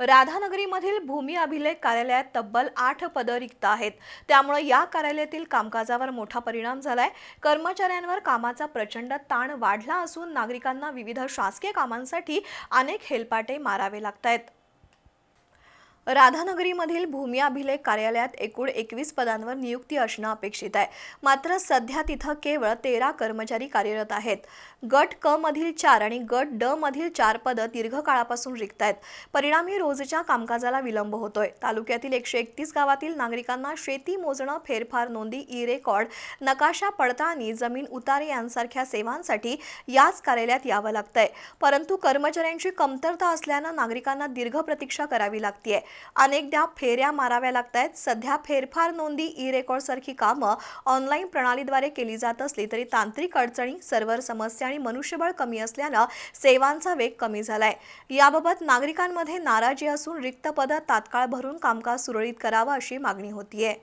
राधानगरीमधील भूमी अभिलेख कार्यालयात तब्बल आठ पदं रिक्त आहेत. त्यामुळे या कार्यालयातील कामकाजावर मोठा परिणाम झालाय. कर्मचाऱ्यांवर कामाचा प्रचंड ताण वाढला असून नागरिकांना विविध शासकीय कामांसाठी अनेक हेलपाटे मारावे लागत आहेत राधानगरीमधील भूमी अभिलेख कार्यालयात एकूण एकवीस पदांवर नियुक्ती असणं अपेक्षित आहे. मात्र सध्या तिथं केवळ तेरा कर्मचारी कार्यरत आहेत. गट क मधील चार आणि गट ड मधील चार पदं दीर्घकाळापासून रिक्त आहेत. परिणामी रोजच्या कामकाजाला विलंब होतोय. तालुक्यातील एकशे एकतीस गावातील नागरिकांना शेती मोजणं फेरफार नोंदी ई रेकॉर्ड नकाशा पडताळणी जमीन उतारे यांसारख्या सेवांसाठी याच कार्यालयात यावं लागतंय. परंतु कर्मचाऱ्यांची कमतरता असल्यानं नागरिकांना दीर्घ प्रतीक्षा करावी लागतीय. अनेकदा फेऱ्या माराव्या लागतायत. सध्या फेरफार नोंदी ई रेकॉर्ड सारखी कामं ऑनलाईन प्रणालीद्वारे केली जात असली तरी तांत्रिक अडचणी सर्व्हर समस्या आणि मनुष्यबळ कमी असल्यानं सेवांचा वेग कमी झालाय. याबाबत नागरिकांमध्ये नाराजी असून रिक्त पदं तात्काळ भरून कामकाज सुरळीत करावं अशी मागणी होतीये.